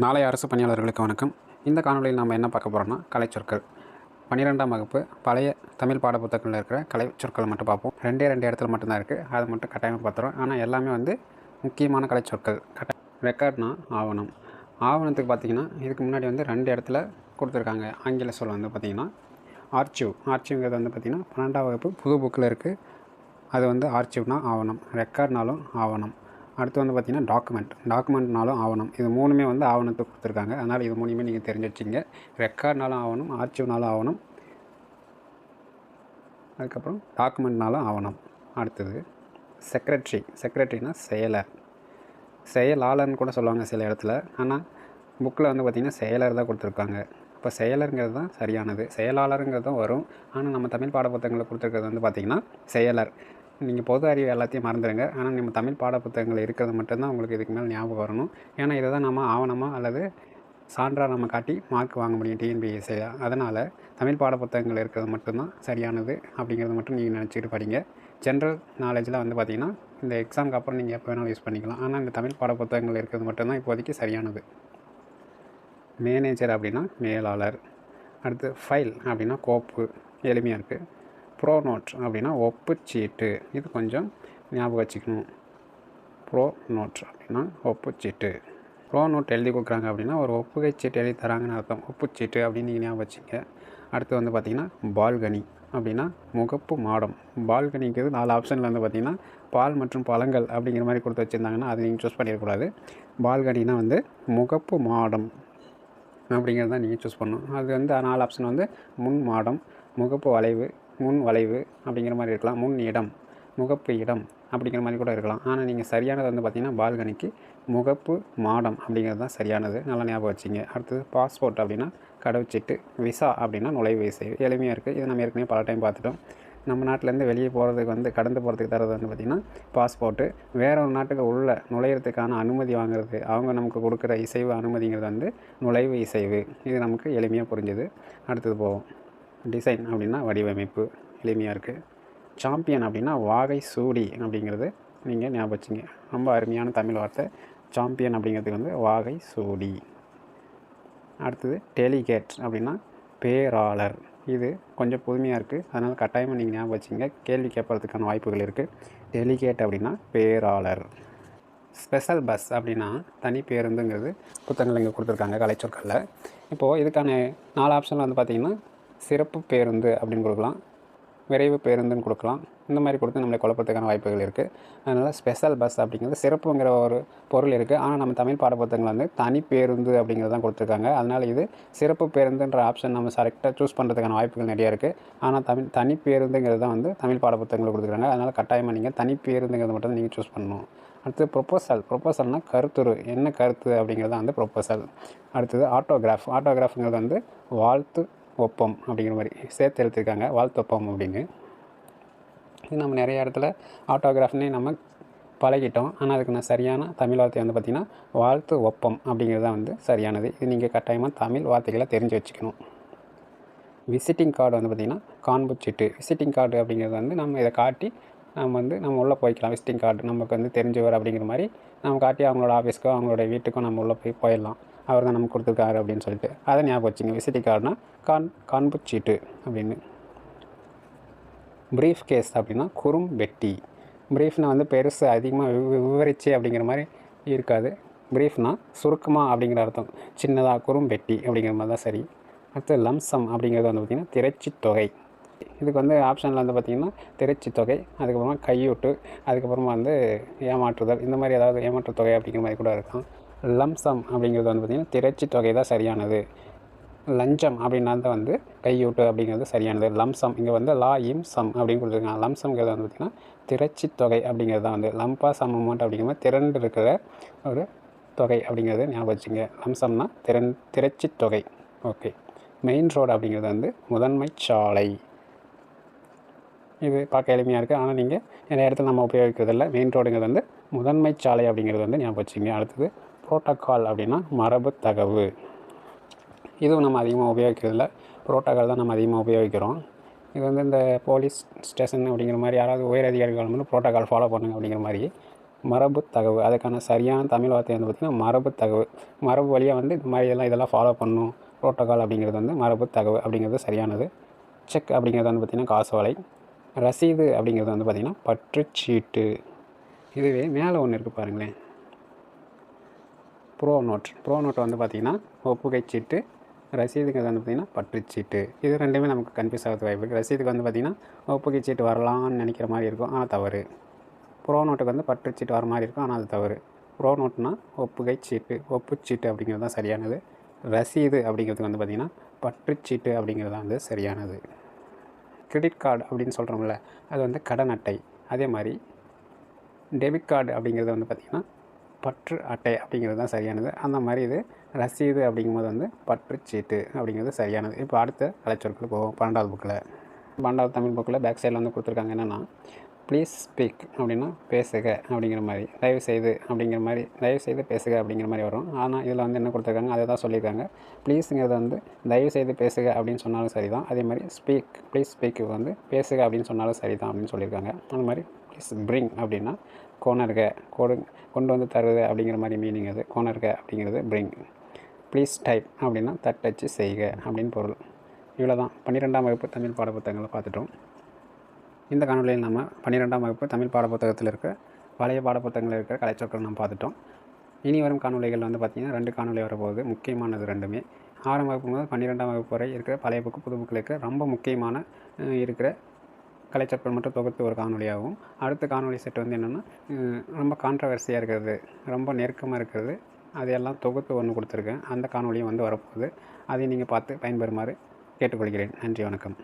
நாளைய அரசு பணியாளர்களுக்கு வணக்கம். இந்த காணொலியில் நம்ம என்ன பார்க்க போகிறோம்னா கலைச்சொற்கள் பன்னிரெண்டாம் வகுப்பு பழைய தமிழ் பாட புத்தகங்களில் இருக்கிற கலைச்சொற்கள் மட்டும் பார்ப்போம். ரெண்டே ரெண்டு இடத்துல மட்டும்தான் இருக்குது அதை மட்டும் கட்டாயமாக பார்த்துறோம். ஆனால் எல்லாமே வந்து முக்கியமான கலைச்சொற்கள் கட்ட ரெக்கார்ட்னா ஆவணம். ஆவணத்துக்கு பார்த்தீங்கன்னா இதுக்கு முன்னாடி வந்து ரெண்டு இடத்துல கொடுத்துருக்காங்க. ஆங்கில சொல் வந்து பார்த்திங்கன்னா ஆர்ச்சிவ் ஆர்ச்சிவ்ங்கிறது வந்து பார்த்திங்கன்னா பன்னெண்டாம் வகுப்பு புது புக்கில் இருக்குது அது வந்து ஆர்ச்சிவ்னா ஆவணம். ரெக்கார்ட்னாலும் ஆவணம். அடுத்து வந்து பார்த்திங்கன்னா டாக்குமெண்ட் டாக்குமெண்ட்னாலும் ஆவணம். இது மூணுமே வந்து ஆவணத்தை கொடுத்துருக்காங்க. அதனால் இது மூணுமே நீங்கள் தெரிஞ்சு வச்சிங்க ரெக்கார்ட்னாலும் ஆவணம் ஆர்ச்சிவ்னாலும் ஆவணம். அதுக்கப்புறம் டாக்குமெண்ட்னாலும் ஆவணம். அடுத்தது செக்ரட்டரி செக்ரட்டரினா செயலர். செயலாளர்னு கூட சொல்லுவாங்க சில இடத்துல. ஆனால் புக்கில் வந்து பார்த்திங்கன்னா செயலர் தான் கொடுத்துருக்காங்க. இப்போ செயலருங்கிறது தான் சரியானது. செயலாளருங்கிறது தான் வரும். ஆனால் நம்ம தமிழ் பாடப்புத்தகங்களில் கொடுத்துருக்கிறது வந்து பார்த்திங்கன்னா செயலர். நீங்கள் பொது அறிவு எல்லாத்தையும் மறந்துடுங்க. ஆனால் நம்ம தமிழ் பாடப்புத்தகங்கள் இருக்கிறது மட்டும்தான் உங்களுக்கு இதுக்கு மேலே ஞாபகம் வரணும். ஏன்னா இதை தான் நம்ம ஆவணமாக அல்லது சான்றாக நம்ம காட்டி மார்க் வாங்க முடியும் டிஎன்பிஎஸ்சி அதனால் தமிழ் பாடப்புத்தகங்கள் இருக்கிறது மட்டும்தான் சரியானது அப்படிங்கிறது மட்டும் நீங்கள் நினச்சிட்டு படிங்க. ஜென்ரல் நாலேஜில் வந்து பார்த்திங்கன்னா இந்த எக்ஸாமுக்கு அப்புறம் நீங்கள் எப்போ வேணாலும் யூஸ் பண்ணிக்கலாம். ஆனால் இந்த தமிழ் பாடப்புத்தகங்கள் இருக்கிறது மட்டும்தான் இப்போதைக்கு சரியானது. மேனேஜர் அப்படின்னா மேலாளர். அடுத்து ஃபைல் அப்படின்னா கோப்பு. எளிமையாக இருக்குது ப்ரோ நோட் அப்படின்னா ஒப்புச்சீட்டு. இது கொஞ்சம் ஞாபகம் வச்சுக்கணும். ப்ரோ நோட் அப்படின்னா ஒப்புச்சீட்டு. ப்ரோ நோட் எழுதி கொடுக்குறாங்க அப்படின்னா ஒரு ஒப்புகை சீட்டு எழுதி தராங்கன்னு அர்த்தம். ஒப்புச்சீட்டு அப்படின்னு நீங்கள் ஞாபகம் வச்சுங்க. அடுத்து வந்து பார்த்திங்கன்னா பால்கனி அப்படின்னா முகப்பு மாடம். பால்கனிக்கு நாலு ஆப்ஷனில் வந்து பார்த்திங்கன்னா பால் மற்றும் பழங்கள் அப்படிங்கிற மாதிரி கொடுத்து வச்சுருந்தாங்கன்னா அது நீங்கள் சூஸ் பண்ணிடக்கூடாது. பால்கனினா வந்து முகப்பு மாடம் அப்படிங்கிறது தான் நீங்கள் சூஸ் பண்ணணும். அது வந்து நாலு ஆப்ஷன் வந்து முன் மாடம் முகப்பு வளைவு முன் வளைவு அப்படிங்கிற மாதிரி இருக்கலாம். முன் இடம் முகப்பு இடம் அப்படிங்கிற மாதிரி கூட இருக்கலாம். ஆனால் நீங்கள் சரியானது வந்து பார்த்திங்கன்னா பால்கனிக்கு முகப்பு மாடம் அப்படிங்கிறது தான் சரியானது. நல்லா ஞாபகம் வச்சுங்க. அடுத்தது பாஸ்போர்ட் அப்படின்னா கடவுச்சீட்டு விசா அப்படின்னா நுழைவு விசை. எளிமையாக இருக்குது இது நம்ம ஏற்கனவே பல டைம் பார்த்துட்டோம் நம்ம நாட்டிலேருந்து வெளியே போகிறதுக்கு வந்து கடந்து போகிறதுக்கு தரது வந்து பார்த்திங்கன்னா பாஸ்போர்ட்டு. வேற ஒரு நாட்டுக்கு உள்ள நுழையிறதுக்கான அனுமதி வாங்குறது அவங்க நமக்கு கொடுக்குற இசைவு அனுமதிங்கிறது வந்து நுழைவு இசைவு. இது நமக்கு எளிமையாக புரிஞ்சுது. அடுத்தது போவோம். டிசைன் அப்படின்னா வடிவமைப்பு எளிமையாக இருக்குது சாம்பியன் அப்படின்னா வாகை சூடி அப்படிங்கிறது நீங்கள் ஞாபகம் வச்சுங்க. ரொம்ப அருமையான தமிழ் வார்த்தை. சாம்பியன் அப்படிங்கிறதுக்கு வந்து வாகை சூடி. அடுத்தது டெலிகேட் அப்படின்னா பேராளர். இது கொஞ்சம் புதுமையாக இருக்குது அதனால் கட்டாயமாக நீங்கள் ஞாபகம் வச்சுங்க. கேள்வி கேட்பறதுக்கான வாய்ப்புகள் இருக்குது டெலிகேட் அப்படின்னா பேராளர். ஸ்பெஷல் பஸ் அப்படின்னா தனி பேருந்துங்கிறது புத்தகங்கள் இங்கே கொடுத்துருக்காங்க கலைச்சொற்களில். இப்போது இதுக்கான நாலு ஆப்ஷனில் வந்து பார்த்திங்கன்னா சிறப்பு பேருந்து அப்படின்னு கொடுக்கலாம். விரைவு பேருந்துன்னு கொடுக்கலாம். இந்த மாதிரி கொடுத்து நம்மளை குழப்பத்துக்கான வாய்ப்புகள் இருக்குது அதனால் ஸ்பெஷல் பஸ் அப்படிங்கிறது சிறப்புங்கிற ஒரு பொருள் இருக்குது ஆனால் நம்ம தமிழ் பாடப்புத்தகங்கள் வந்து தனி பேருந்து அப்படிங்கிறது தான் கொடுத்துருக்காங்க. அதனால் இது சிறப்பு பேருந்துன்ற ஆப்ஷன் நம்ம கரெக்டாக சூஸ் பண்ணுறதுக்கான வாய்ப்புகள் நிறைய இருக்குது ஆனால் தமிழ் தனி பேருந்துங்கிறது தான் வந்து தமிழ் பாடப்புத்தகங்கள் கொடுத்துருக்காங்க. அதனால் கட்டாயமாக நீங்கள் தனி பேருந்துங்கிறது மட்டும் நீங்கள் சூஸ் பண்ணணும். அடுத்து ப்ரொப்போசல் ப்ரொப்போசல்னால் கருத்துரு. என்ன கருத்து அப்படிங்கிறது தான் வந்து ப்ரொப்போசல் அடுத்தது ஆட்டோகிராஃப் ஆட்டோகிராஃப்ங்கிறது வந்து வாழ்த்து ஒப்பம் அப்படிங்கிற மாதிரி சேர்த்து எழுத்துருக்காங்க வாழ்த்தொப்பம் அப்படின்னு. இது நம்ம நிறைய இடத்துல ஆட்டோகிராஃப்னே நம்ம பழகிட்டோம். ஆனால் அதுக்கு நான் சரியான தமிழ் வார்த்தை வந்து பார்த்திங்கன்னா வாழ்த்து ஒப்பம் அப்படிங்கிறது தான் வந்து சரியானது. இது நீங்கள் கட்டாயமாக தமிழ் வார்த்தைகளை தெரிஞ்சு வச்சுக்கணும். விசிட்டிங் கார்டு வந்து பார்த்திங்கன்னா காண்புச்சீட்டு. விசிட்டிங் கார்டு அப்படிங்கிறது வந்து நம்ம இதை காட்டி நம்ம வந்து நம்ம உள்ளே போய்க்கலாம். விசிட்டிங் கார்டு நமக்கு வந்து தெரிஞ்சவர் அப்படிங்கிற மாதிரி நம்ம காட்டி அவங்களோட ஆஃபீஸ்க்கோ அவங்களோட வீட்டுக்கோ நம்ம உள்ளே போய் போயிடலாம். அவர் தான் நமக்கு கொடுத்துருக்காரு அப்படின்னு சொல்லிட்டு. அதை ஞாபகம் வச்சுங்க விசிட்டிங் கார்டுனா கான் காண்புச்சீட்டு அப்படின்னு. ப்ரீஃப் கேஸ் அப்படின்னா குறும் வெட்டி. ப்ரீஃப்னா வந்து பெருசு அதிகமாக விவரிச்சு அப்படிங்கிற மாதிரி இருக்காது. ப்ரீஃப்னா சுருக்கமாக அப்படிங்கிற அர்த்தம். சின்னதாக குறும் வெட்டி அப்படிங்கிற மாதிரி தான் சரி. அடுத்து லம்சம் அப்படிங்கிறது வந்து பார்த்திங்கன்னா திரைச்சி தொகை. இதுக்கு வந்து ஆப்ஷனில் வந்து பார்த்திங்கன்னா திரைச்சி தொகை அதுக்கப்புறமா கையூட்டு அதுக்கப்புறமா வந்து ஏமாற்றுதல் இந்த மாதிரி ஏதாவது ஏமாற்று தொகை அப்படிங்கிற மாதிரி கூட இருக்கும் லம்சம் அப்படிங்கிறது வந்து பார்த்திங்கன்னா திரைச்சி தொகை தான் சரியானது. லஞ்சம் அப்படின்னா தான் வந்து கையூட்டு அப்படிங்கிறது சரியானது. லம்சம் இங்கே வந்து லா இம் சம் அப்படின்னு கொடுத்துருக்காங்க. லம்சம்ங்கிறது வந்து பார்த்திங்கன்னா திரைச்சி தொகை அப்படிங்கிறது தான் வந்து. லம்பா சம் அமௌண்ட் அப்படிங்கிற மாதிரி திரண்டு இருக்கிற ஒரு தொகை அப்படிங்கிறது ஞாபகம் வச்சுங்க லம்சம்னா திறன் திரைச்சி தொகை. ஓகே மெயின் ரோடு அப்படிங்கிறது வந்து முதன்மை சாலை. இது பார்க்க எளிமையாக இருக்குது ஆனால் நீங்கள் நிறைய இடத்துல நம்ம உபயோகிக்கிறதில்ல மெயின் ரோடுங்கிறது வந்து முதன்மை சாலை அப்படிங்கிறது வந்து ஞாபகம் வச்சுங்க அடுத்தது புரோட்டோக்கால் அப்படின்னா மரபு தகவு. இதுவும் நம்ம அதிகமாக உபயோகிக்கிறதில்ல. புரோட்டோக்கால் தான் நம்ம அதிகமாக உபயோகிக்கிறோம். இது வந்து இந்த போலீஸ் ஸ்டேஷன் அப்படிங்கிற மாதிரி யாராவது உயர் அதிகாரிகள் வந்து புரோட்டோக்கால் ஃபாலோ பண்ணுங்க அப்படிங்கிற மாதிரி மரபு தகவு. அதுக்கான சரியான தமிழ் வார்த்தை வந்து பார்த்திங்கன்னா மரபு தகவு. மரபு வழியாக வந்து இந்த மாதிரி எல்லாம் இதெல்லாம் ஃபாலோ பண்ணணும் ப்ரோட்டோகால் அப்படிங்கிறது வந்து மரபு தகவு அப்படிங்கிறது சரியானது. செக் அப்படிங்கிறது வந்து பார்த்திங்கன்னா காசோலை ரசீது அப்படிங்கிறது வந்து பார்த்திங்கன்னா பற்றுச்சீட்டு. இதுவே மேலே ஒன்று இருக்குது பாருங்களேன். ப்ரோ நோட் ப்ரோ நோட் வந்து பார்த்திங்கன்னா ஒப்புகை சீட்டு ரசீதுங்கிறது வந்து பார்த்திங்கன்னா பற்றுச்சீட்டு. இது ரெண்டுமே நமக்கு கன்ஃபியூஸ் ஆகிறது வாய்ப்பு இருக்குது ரசீதுக்கு வந்து பார்த்திங்கன்னா ஒப்புகை சீட்டு வரலான்னு நினைக்கிற மாதிரி இருக்கும் ஆனால் தவறு. ப்ரோ நோட்டுக்கு வந்து பற்றுச்சீட்டு வர மாதிரி இருக்கும் ஆனால் அது தவறு. ப்ரோ நோட்னா ஒப்புகை சீட்டு ஒப்புச்சீட்டு அப்படிங்கிறது தான் சரியானது. ரசீது அப்படிங்கிறதுக்கு வந்து பார்த்திங்கன்னா பற்றுச்சீட்டு அப்படிங்கிறது தான் வந்து சரியானது. கிரெடிட் கார்டு அப்படின்னு சொல்கிறோம்ல அது வந்து கடன் அட்டை. அதே மாதிரி டெபிட் கார்டு அப்படிங்கிறது வந்து பார்த்திங்கன்னா பற்று அட்டை அப்படிங்கிறது தான் சரியானது. அந்த மாதிரி இது ரசீது அப்படிங்கும்போது வந்து பற்று சீட்டு அப்படிங்கிறது சரியானது. இப்போ அடுத்த கலைச்சொற்கள் போவோம். பன்னெண்டாவது புக்கில். பன்னெண்டாவது தமிழ் புக்கில் பேக் சைடில் வந்து கொடுத்துருக்காங்க என்னென்னா ப்ளீஸ் ஸ்பீக் அப்படின்னா பேசுக அப்படிங்கிற மாதிரி. தயவு செய்து அப்படிங்கிற மாதிரி தயவு செய்து பேசுக அப்படிங்கிற மாதிரி வரும். ஆனால் இதில் வந்து என்ன கொடுத்துருக்காங்க? அதை தான் சொல்லியிருக்காங்க. ப்ளீஸுங்கிறது வந்து தயவு செய்து பேசுக அப்படின்னு சொன்னாலும் சரி தான் அதே மாதிரி ஸ்பீக் ப்ளீஸ் ஸ்பீக் வந்து பேசுக அப்படின்னு சொன்னாலும் சரி தான் அப்படின்னு சொல்லியிருக்காங்க. அந்த மாதிரி ப்ளீஸ் பிரிங் அப்படின்னா கோணர்க கொடு கொண்டு வந்து தருது அப்படிங்கிற மாதிரி மீனிங் அது. கோணர்க அப்படிங்கிறது பிரிங் ப்ளீஸ் டைப் அப்படின்னா தட்டச்சு செய்க அப்படின்னு பொருள். இவ்வளோ தான் பன்னிரெண்டாம் வகுப்பு தமிழ் பாடப்புத்தகங்களை பார்த்துட்டோம். இந்த காணொலியில் நம்ம பன்னிரெண்டாம் வகுப்பு தமிழ் பாடப்புத்தகத்தில் இருக்க பழைய பாடப்புத்தகங்களில் இருக்கிற கலைச்சொற்கள் நம்ம பார்த்துட்டோம். இனி வரும் காணொலிகள் வந்து பார்த்திங்கன்னா ரெண்டு காணொலி வரப்போகுது. முக்கியமானது ரெண்டுமே. ஆறாம் வகுப்பு முதல் பன்னிரெண்டாம் வகுப்பு வரை இருக்கிற பழைய புக்கு புது புக்கில் இருக்கிற ரொம்ப முக்கியமான இருக்கிற கலைச்சொற்கள் மட்டும் தொகுத்து ஒரு காணொலியாகும் அடுத்த காணொலி செட் வந்து என்னென்னா ரொம்ப கான்ட்ரவர்சியாக இருக்கிறது ரொம்ப நெருக்கமாக இருக்கிறது அதையெல்லாம் தொகுத்து ஒன்று கொடுத்துருக்கேன். அந்த காணொலியும் வந்து வரப்போகுது. அதை நீங்கள் பார்த்து பயன்பெறுமாறு கேட்டுக்கொள்கிறேன். நன்றி வணக்கம்.